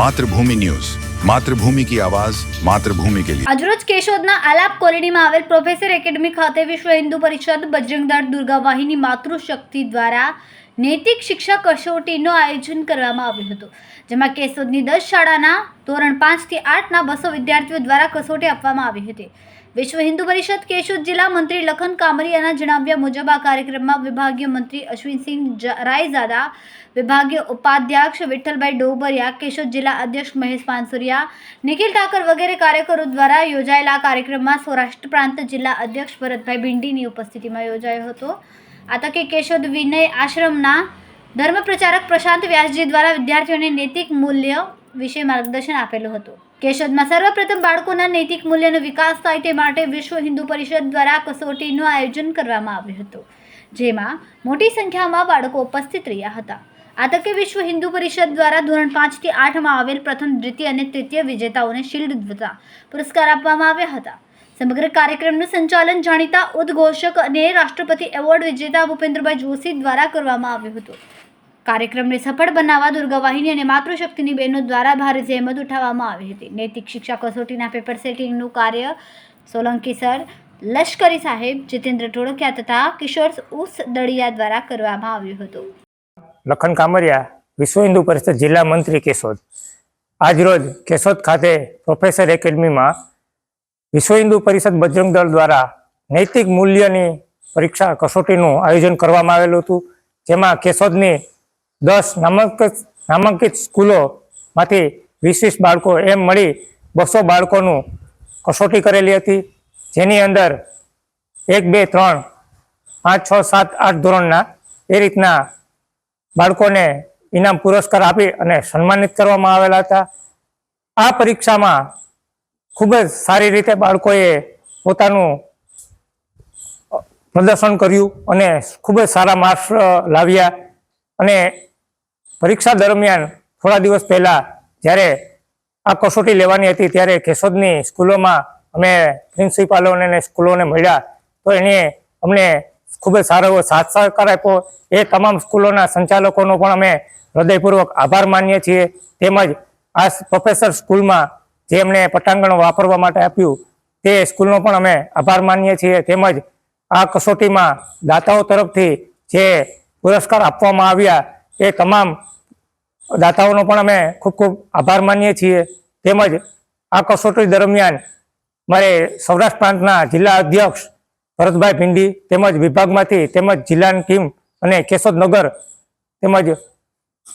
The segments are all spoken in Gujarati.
માતૃભૂમિ ન્યૂઝ. માતૃભૂમિ કી આવાજ, માતૃભૂમિ કે લીએ આજરોજ કેશોદના આલાપ કોલોનીમાં આવેલ પ્રોફેસર એકેડમી ખાતે વિશ્વ હિન્દુ પરિષદ બજરંગ દળ દુર્ગા વાહિની માતૃશક્તિ દ્વારા નૈતિક શિક્ષા કસોટીનું આયોજન કરવામાં આવ્યું હતું, જેમાં કેશોદની દસ શાળાના ધોરણ પાંચથી આઠના બસો વિદ્યાર્થીઓ દ્વારા કસોટી આપવામાં આવી હતી. વિશ્વ હિન્દુ પરિષદ કેશોદ જિલ્લા મંત્રી લખન કામરિયાના જણાવ્યા મુજબ આ કાર્યક્રમમાં વિભાગીય મંત્રી અશ્વિનસિંહ રાયઝાદા વિભાગીય ઉપાધ્યક્ષ વિઠ્ઠલભાઈ ડોબરિયા, કેશોદ જિલ્લા અધ્યક્ષ મહેશ પાનસુરિયા, નિખિલ ઠાકર વગેરે કાર્યકરો દ્વારા યોજાયેલા કાર્યક્રમમાં સૌરાષ્ટ્ર પ્રાંત જિલ્લા અધ્યક્ષ ભરતભાઈ ભિંડીની ઉપસ્થિતિમાં યોજાયો હતો. આ તકે કેશોદ વિનય આશ્રમના ધર્મ પ્રચારક પ્રશાંત વ્યાસજી દ્વારા વિદ્યાર્થીઓને નૈતિક મૂલ્ય વિશે માર્ગદર્શન આપેલું હતું. કેશોદમાં સર્વપ્રથમ બાળકોના નૈતિક મૂલ્યનો વિકાસ થાય તે માટે વિશ્વ હિન્દુ પરિષદ દ્વારા કસોટીનું આયોજન કરવામાં આવ્યું હતું, જેમાં મોટી સંખ્યામાં બાળકો ઉપસ્થિત રહ્યા હતા. આ તકે વિશ્વ હિન્દુ પરિષદ દ્વારા ધોરણ પાંચથી આઠમાં આવેલ પ્રથમ, દ્વિતીય અને તૃતીય વિજેતાઓને શિલ્ડ દ્વારા પુરસ્કાર આપવામાં આવ્યા હતા. સમગ્ર કાર્યક્રમનું સંચાલન જાણીતા ઉદ્ઘોષક અને રાષ્ટ્રપતિ એવોર્ડ વિજેતા ભૂપેન્દ્રભાઈ જોશી દ્વારા કરવામાં આવ્યું હતું. કાર્યક્રમને સફળ બનાવવા દુર્ગાવાહિની અને માતૃશક્તિની બહેનો દ્વારા ભારે જહેમત ઉઠાવવામાં આવી હતી. નૈતિક શિક્ષા કસોટીના પેપર સેટિંગનું કાર્ય સોલંકી સર લશ્કરી સાહેબ, જીતેન્દ્ર ટોળકિયા તથા કિશોર ઉસ દળિયા દ્વારા કરવામાં આવ્યું હતું. લખન કામરિયા, વિશ્વ હિન્દુ પરિષદ જિલ્લા મંત્રી કેશોદ. આજરોજ કેશોદ ખાતે પ્રોફેસર એકેડમીમાં વિશ્વ હિન્દુ પરિષદ બજરંગ દળ દ્વારા નૈતિક મૂલ્યની પરીક્ષા કસોટીનું આયોજન કરવામાં આવેલું હતું, જેમાં કેશોદની દસ નામાંકિત નામાંકિત સ્કૂલોમાંથી વીસ વીસ બાળકો એમ મળી બસો બાળકોનું કસોટી કરેલી હતી. જેની અંદર એક, બે, ત્રણ, પાંચ, છ, સાત, આઠ ધોરણના એ રીતના બાળકોને ઇનામ પુરસ્કાર આપી અને સન્માનિત કરવામાં આવેલા હતા. આ પરીક્ષામાં ખૂબ જ સારી રીતે બાળકોએ પોતાનું પ્રદર્શન કર્યું અને ખૂબ જ સારા માર્ક્સ લાવ્યા. અને પરીક્ષા દરમિયાન થોડા દિવસ પહેલાં જ્યારે આ કસોટી લેવાની હતી ત્યારે કેશોદની સ્કૂલોમાં અમે પ્રિન્સિપાલોને અને સ્કૂલોને મળ્યા. તો એને અમને ખૂબ જ સારો એવો સાથ સહકાર આપ્યો. એ તમામ સ્કૂલોના સંચાલકોનો પણ અમે હૃદયપૂર્વક આભાર માનીએ છીએ. તેમજ આ પ્રોફેસર સ્કૂલમાં જે અમને પટાંગણ વાપરવા માટે આપ્યું, તે સ્કૂલનો પણ અમે આભાર માનીએ છીએ. તેમજ આ કસોટીમાં દાતાઓ તરફથી જે પુરસ્કાર આપવામાં આવ્યા, એ તમામ દાતાઓનો પણ અમે ખૂબ ખૂબ આભાર માનીએ છીએ. તેમજ આ કસોટી દરમિયાન મારે સૌરાષ્ટ્ર પ્રાંતના જિલ્લા અધ્યક્ષ ભરતભાઈ ભિંડી તેમજ વિભાગમાંથી તેમજ જિલ્લાની ટીમ અને કેશોદનગર તેમજ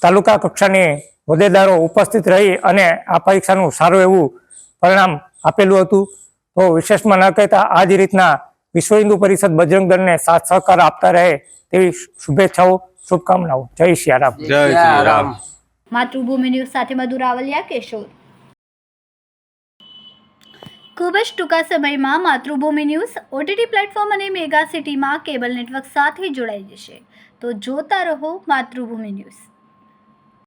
તાલુકા કક્ષાની હોદ્દેદારો ઉપસ્થિત રહી અને આ પરીક્ષાનું સારું એવું પરિણામ આપેલું હતું. તો વિશેષમાં ન કહેતા આ જ રીતના વિશ્વ હિન્દુ પરિષદ બજરંગ દળને સાથ સહકાર આપતા રહે તેવી શુભેચ્છાઓ શુભકામનાઓ. જય સિયારામ જય શ્રી રામ. માતૃભૂમિ ન્યૂઝ સાથે મધુર આવલિયા કેશોદ. ખૂબ જ ટૂંકા સમયમાં માતૃભૂમિ ન્યૂઝ ઓટીટી પ્લેટફોર્મ અને મેગા સિટીમાં કેબલ નેટવર્ક સાથે જોડાઈ જશે. તો જોતા રહો માતૃભૂમિ ન્યૂઝ.